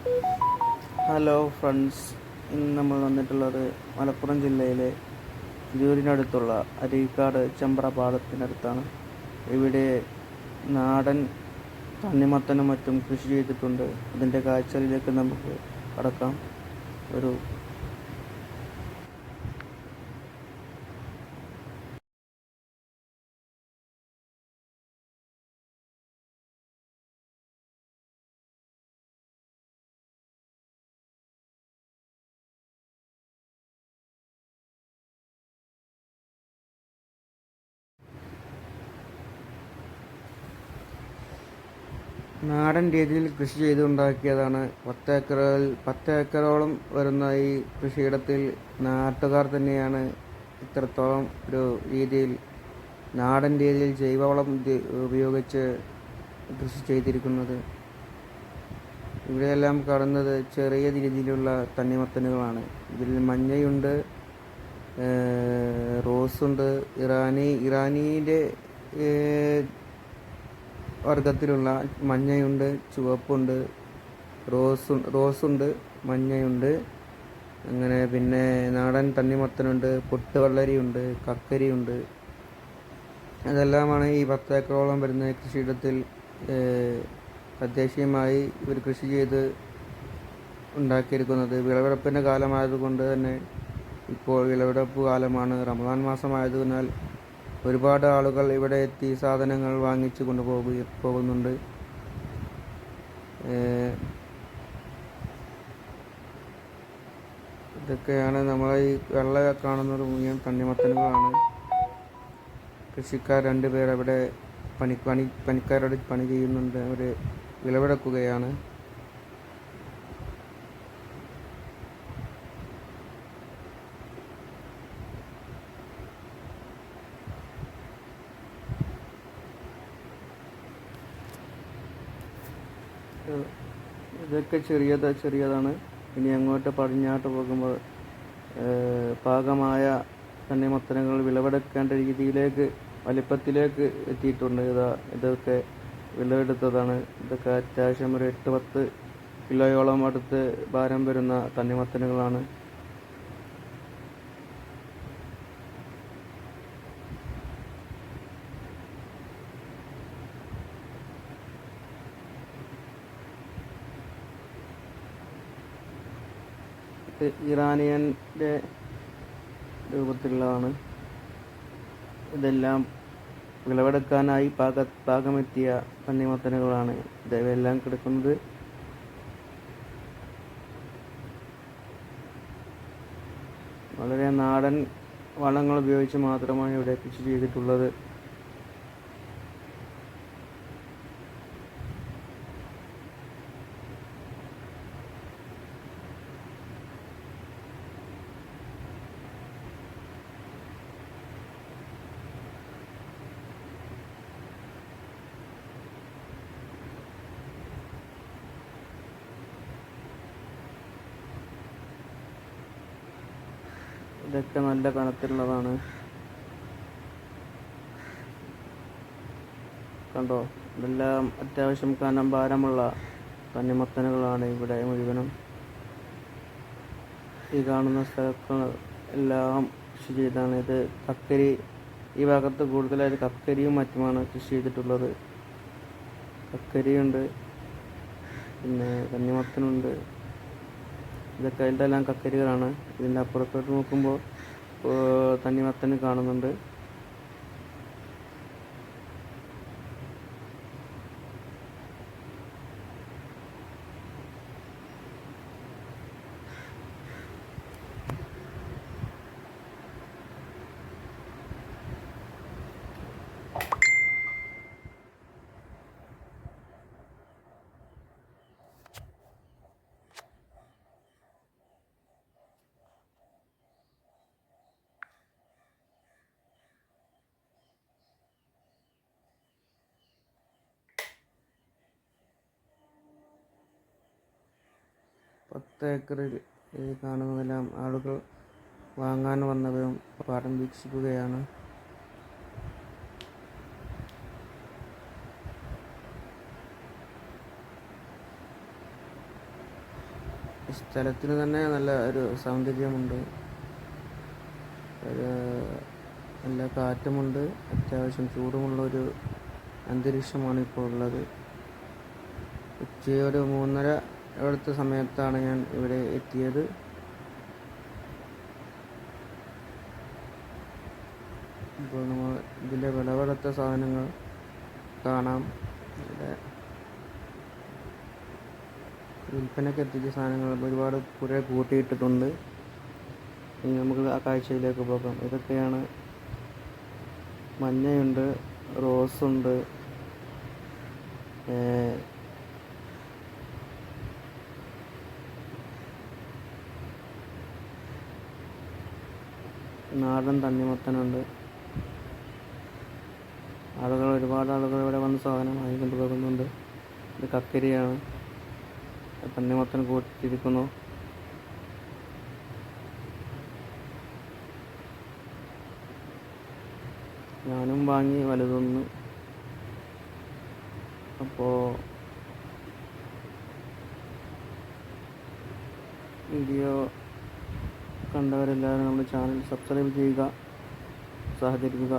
Hello friends ഇന്ന് നമ്മൾ വന്നിട്ടുള്ളത് മലപ്പുറം ജില്ലയിലെ തിരൂരിനടുത്തുള്ള അരീക്കാട് ചെമ്പ്ര പാടത്തിനടുത്താണ് ഇവിടെ നാടൻ തണ്ണിമത്തനും മറ്റും കൃഷി ചെയ്തിട്ടുണ്ട്. അതിന്റെ കാഴ്ചയിലേക്ക് നമുക്ക് കടക്കാം. ഒരു നാടൻ രീതിയിൽ കൃഷി ചെയ്തുണ്ടാക്കിയതാണ്. പത്തേക്കറിൽ പത്തേക്കറോളം വരുന്ന ഈ കൃഷിയിടത്തിൽ നാട്ടുകാർ തന്നെയാണ് ഇത്രത്തോളം ഒരു രീതിയിൽ നാടൻ രീതിയിൽ ജൈവവളം ഉപയോഗിച്ച് കൃഷി ചെയ്തിരിക്കുന്നത്. ഇവിടെയെല്ലാം കാണുന്നത് ചെറിയ രീതിയിലുള്ള തണ്ണിമത്തനുകളാണ്. ഇതിൽ മഞ്ഞയുണ്ട് റോസ് റോസുണ്ട് ഇറാനി ഏഹ് വർഗത്തിലുള്ള മഞ്ഞയുണ്ട് ചുവപ്പുണ്ട് റോസ് റോസുണ്ട് മഞ്ഞയുണ്ട്. അങ്ങനെ പിന്നെ നാടൻ തണ്ണിമത്തനുണ്ട് പൊട്ടുവള്ളരിയുണ്ട് കക്കരിയുണ്ട്. അതെല്ലാമാണ് ഈ പത്തേക്കറോളം വരുന്ന കൃഷിയിടത്തിൽ തദ്ദേശീയമായി ഇവർ കൃഷി ചെയ്ത് ഉണ്ടാക്കിയിരിക്കുന്നത്. വിളവെടുപ്പിന്റെ കാലമായതുകൊണ്ട് തന്നെ ഇപ്പോൾ വിളവെടുപ്പ് കാലമാണ്. റമദാൻ മാസമായതിനാൽ ഒരുപാട് ആളുകൾ ഇവിടെ എത്തി സാധനങ്ങൾ വാങ്ങിച്ചു കൊണ്ടുപോകുക പോകുന്നുണ്ട്. ഇതൊക്കെയാണ് നമ്മൾ ഈ വെള്ള കാണുന്നത് മുഴുവൻ തണ്ണിമത്തനുകളാണ്. കൃഷിക്കാർ രണ്ടുപേർ അവിടെ പണി പണി പണിക്കാരോട് പണി ചെയ്യുന്നുണ്ട്. അവർ വിളവെടുക്കുകയാണ്. ഇതൊക്കെ ചെറിയത് ചെറിയതാണ്. ഇനി അങ്ങോട്ട് പടിഞ്ഞാട്ട് പോകുമ്പോൾ പാകമായ തണ്ണിമത്തനങ്ങൾ വിളവെടുക്കേണ്ട രീതിയിലേക്ക് വലിപ്പത്തിലേക്ക് എത്തിയിട്ടുണ്ട്. ഇതാ ഇതൊക്കെ വിളവെടുത്തതാണ്. ഇതൊക്കെ അത്യാവശ്യം ഒരു എട്ട് പത്ത് കിലോയോളം അടുത്ത് ഭാരം വരുന്ന തണ്ണിമത്തനുകളാണ്. ഇത് ഇറാനിയന്റെ രൂപത്തിലുള്ളതാണ്. ഇതെല്ലാം വിളവെടുക്കാനായി പാക പാകമെത്തിയ തണ്ണിമത്തനുകളാണ് ഇതെല്ലാം കിടക്കുന്നത്. വളരെ നാടൻ വളങ്ങൾ ഉപയോഗിച്ച് മാത്രമാണ് ഇവിടെ കൃഷി ചെയ്തിട്ടുള്ളത്. ഇതൊക്കെ നല്ല കണത്തിലുള്ളതാണ്. കണ്ടോ? ഇതെല്ലാം അത്യാവശ്യം കനം ഭാരമുള്ള കന്നിമത്തനുകളാണ് ഇവിടെ മുഴുവനും. ഈ കാണുന്ന സ്ഥലത്ത് എല്ലാം കൃഷി ചെയ്താണ്. ഇത് കക്കരി ഈ ഭാഗത്ത് കൂടുതലായിട്ട് കക്കരിയും മറ്റുമാണ് കൃഷി ചെയ്തിട്ടുള്ളത്. കക്കരിയുണ്ട്. പിന്നെ തണ്ണിമത്തനുണ്ട് ഇതൊക്കെ ഇതെല്ലാം കക്കരികളാണ്. ഇതിന്റെ അപ്പുറത്തോട്ട് നോക്കുമ്പോൾ തണ്ണിമത്തൻ കാണുന്നുണ്ട്. പത്ത് ഏക്കറിൽ ഈ കാണുന്നതെല്ലാം ആളുകൾ വാങ്ങാൻ വന്നവരും പാടം വീക്ഷിക്കുകയാണ്. സ്ഥലത്തിന് തന്നെ നല്ല ഒരു സൗന്ദര്യമുണ്ട്. ഒരു നല്ല കാറ്റുമുണ്ട്. അത്യാവശ്യം ചൂടുമുള്ള ഒരു അന്തരീക്ഷമാണ് ഇപ്പോൾ ഉള്ളത്. ഉച്ചയൊരു മൂന്നര അടുത്ത സമയത്താണ് ഞാൻ ഇവിടെ എത്തിയത്. ഇപ്പോൾ നമ്മൾ ഇതിന്റെ വിളവെടുത്ത സാധനങ്ങൾ കാണാം. ഇവിടെ വിൽപ്പനയ്ക്ക് എത്തിച്ച സാധനങ്ങൾ ഒരുപാട് കുറെ കൂട്ടിയിട്ടിട്ടുണ്ട്. ഇനി നമുക്ക് ആ കാഴ്ചയിലേക്ക് പോകാം. ഇതൊക്കെയാണ് മഞ്ഞയുണ്ട് റോസുണ്ട് നാടൻ തണ്ണിമത്തനുണ്ട്. ആളുകൾ ഒരുപാട് ആളുകൾ ഇവിടെ വന്ന് സാധനം വാങ്ങിക്കൊണ്ട് പോകുന്നുണ്ട്. ഇത് കക്കരിയാണ്. തണ്ണിമത്തൻ കൂട്ടിയിരിക്കുന്നു ഞാനും വാങ്ങി വലുതൊന്ന്. അപ്പോ വീഡിയോ കണ്ടവരെല്ലാവരും നമ്മുടെ ചാനൽ സബ്സ്ക്രൈബ് ചെയ്യുക സഹകരിക്കുക.